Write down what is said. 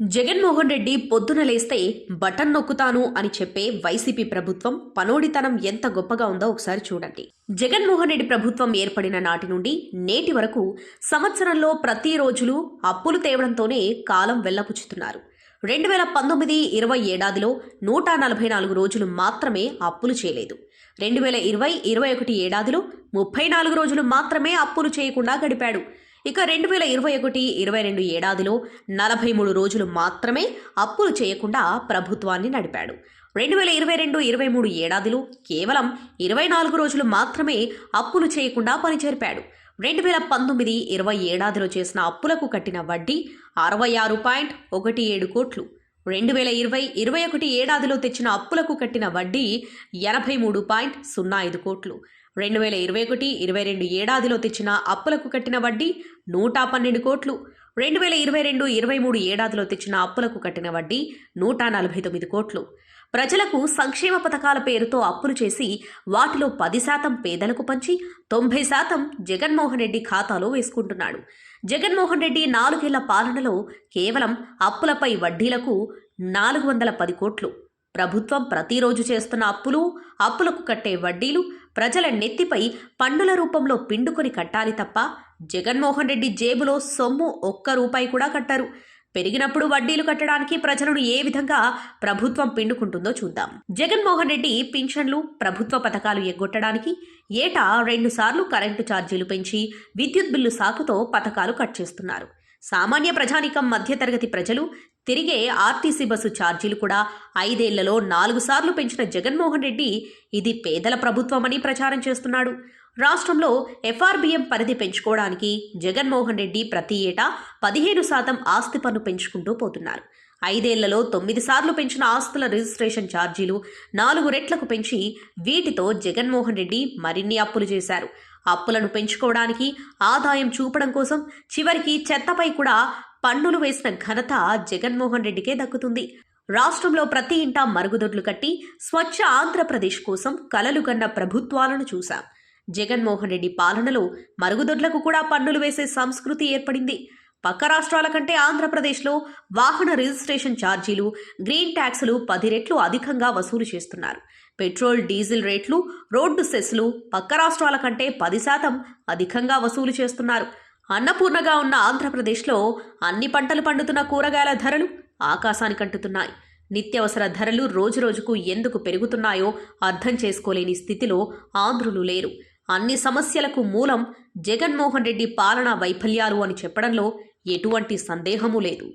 జగన్మోహన్ రెడ్డి పొద్దున లేస్తే బటన్ నొక్కుతాను అని చెప్పే వైసీపీ ప్రభుత్వం పనోడితనం ఎంత గొప్పగా ఉందో ఒకసారి చూడండి. జగన్మోహన్ రెడ్డి ప్రభుత్వం ఏర్పడిన నాటి నుండి నేటి వరకు సంవత్సరంలో ప్రతి రోజులు అప్పులు తేవడంతోనే కాలం వెల్లపుచ్చుతున్నారు రెండు వేల పంతొమ్మిది ఇరవై ఏడాదిలో నూట నలభై నాలుగు రోజులు మాత్రమే అప్పులు చేయలేదు. రెండు వేల ఇరవై ఇరవై ఒకటి ఏడాదిలో ముప్పై నాలుగు రోజులు మాత్రమే అప్పులు చేయకుండా గడిపాడు. ఇక రెండు వేల ఇరవై ఒకటి ఇరవై రెండు ఏడాదిలో నలభై మూడు రోజులు మాత్రమే అప్పులు చేయకుండా ప్రభుత్వాన్ని నడిపాడు. రెండు వేల ఇరవై రెండు ఇరవై మూడు ఏడాదిలో కేవలం ఇరవై నాలుగు రోజులు మాత్రమే అప్పులు చేయకుండా పనిచేర్పాడు. రెండు వేల పంతొమ్మిది ఇరవై ఏడాదిలో చేసిన అప్పులకు కట్టిన వడ్డీ అరవై ఆరు పాయింట్ ఒకటి ఏడు కోట్లు. రెండు వేల ఇరవై ఇరవై ఒకటి ఏడాదిలో తెచ్చిన అప్పులకు కట్టిన వడ్డీ ఎనభై మూడు పాయింట్ సున్నా ఐదు కోట్లు. రెండు వేల ఇరవై ఒకటి ఇరవై రెండు ఏడాదిలో తెచ్చిన అప్పులకు కట్టిన వడ్డీ నూట పన్నెండు కోట్లు. రెండు వేల ఇరవై రెండు ఇరవై మూడు ఏడాదిలో తెచ్చిన అప్పులకు కట్టిన వడ్డీ నూట నలభై తొమ్మిది కోట్లు. ప్రజలకు సంక్షేమ పథకాల పేరుతో అప్పులు చేసి వాటిలో పది శాతం పేదలకు పంచి తొంభై శాతం జగన్మోహన్ రెడ్డి ఖాతాలో వేసుకుంటున్నాడు. జగన్మోహన్ రెడ్డి నాలుగేళ్ళ పాలనలో కేవలం అప్పులపై వడ్డీలకు నాలుగు వందల పది కోట్లు. ప్రభుత్వం ప్రతిరోజు చేస్తున్న అప్పులు అప్పులకు కట్టే వడ్డీలు ప్రజల నెత్తిపై పన్నుల రూపంలో పిండుకొని కట్టాలి తప్ప జగన్మోహన్ రెడ్డి జేబులో సొమ్ము ఒక్క రూపాయి కూడా కట్టరు. పెరిగినప్పుడు వడ్డీలు కట్టడానికి ప్రజలను ఏ విధంగా ప్రభుత్వం పిండుకుంటుందో చూద్దాం. జగన్మోహన్ రెడ్డి పింఛన్లు ప్రభుత్వ పథకాలు ఎగ్గొట్టడానికి ఏటా రెండు సార్లు కరెంటు ఛార్జీలు పెంచి విద్యుత్ బిల్లు సాకుతో పథకాలు కట్ చేస్తున్నారు. సామాన్య ప్రజానికం మధ్యతరగతి ప్రజలు తిరిగే ఆర్టీసీ బస్సు ఛార్జీలు కూడా ఐదేళ్ళలో నాలుగు సార్లు పెంచిన జగన్మోహన్ రెడ్డి ఇది పేదల ప్రభుత్వమని ప్రచారం చేస్తున్నాడు. రాష్ట్రంలో ఎఫ్ఆర్బిఎం పరిధి పెంచుకోవడానికి జగన్మోహన్ రెడ్డి ప్రతి ఏటా పదిహేను శాతం ఆస్తి పన్ను పెంచుకుంటూ పోతున్నారు. ఐదేళ్ళలో తొమ్మిది సార్లు పెంచిన ఆస్తుల రిజిస్ట్రేషన్ ఛార్జీలు నాలుగు రెట్లకు పెంచి వీటితో జగన్మోహన్ రెడ్డి మరిన్ని అప్పులు చేశారు. అప్పులను పెంచుకోవడానికి ఆదాయం చూపడం కోసం చివరికి చెత్తపై కూడా పన్నులు వేసిన ఘనత జగన్మోహన్ రెడ్డికే దక్కుతుంది. రాష్ట్రంలో ప్రతి ఇంటా మరుగుదొడ్లు కట్టి స్వచ్ఛ ఆంధ్రప్రదేశ్ కోసం కలలు కన్న ప్రభుత్వాలను చూశాం. జగన్మోహన్ రెడ్డి పాలనలో మరుగుదొడ్లకు కూడా పన్నులు వేసే సంస్కృతి ఏర్పడింది. పక్క రాష్ట్రాల కంటే ఆంధ్రప్రదేశ్లో వాహన రిజిస్ట్రేషన్ ఛార్జీలు గ్రీన్ ట్యాక్సులు పది రెట్లు అధికంగా వసూలు చేస్తున్నారు. పెట్రోల్ డీజిల్ రేట్లు రోడ్డు సెస్లు పక్క రాష్ట్రాల కంటే పది శాతం అధికంగా వసూలు చేస్తున్నారు. అన్నపూర్ణగా ఉన్న ఆంధ్రప్రదేశ్లో అన్ని పంటలు పండుతున్న కూరగాయల ధరలు ఆకాశానికంటుతున్నాయి నిత్యవసర ధరలు రోజురోజుకు ఎందుకు పెరుగుతున్నాయో అర్థం చేసుకోలేని స్థితిలో ఆంధ్రులు లేరు. అన్ని సమస్యలకు మూలం జగన్మోహన్ రెడ్డి పాలనా వైఫల్యాలు అని చెప్పడంలో ఎటువంటి సందేహమూ లేదు.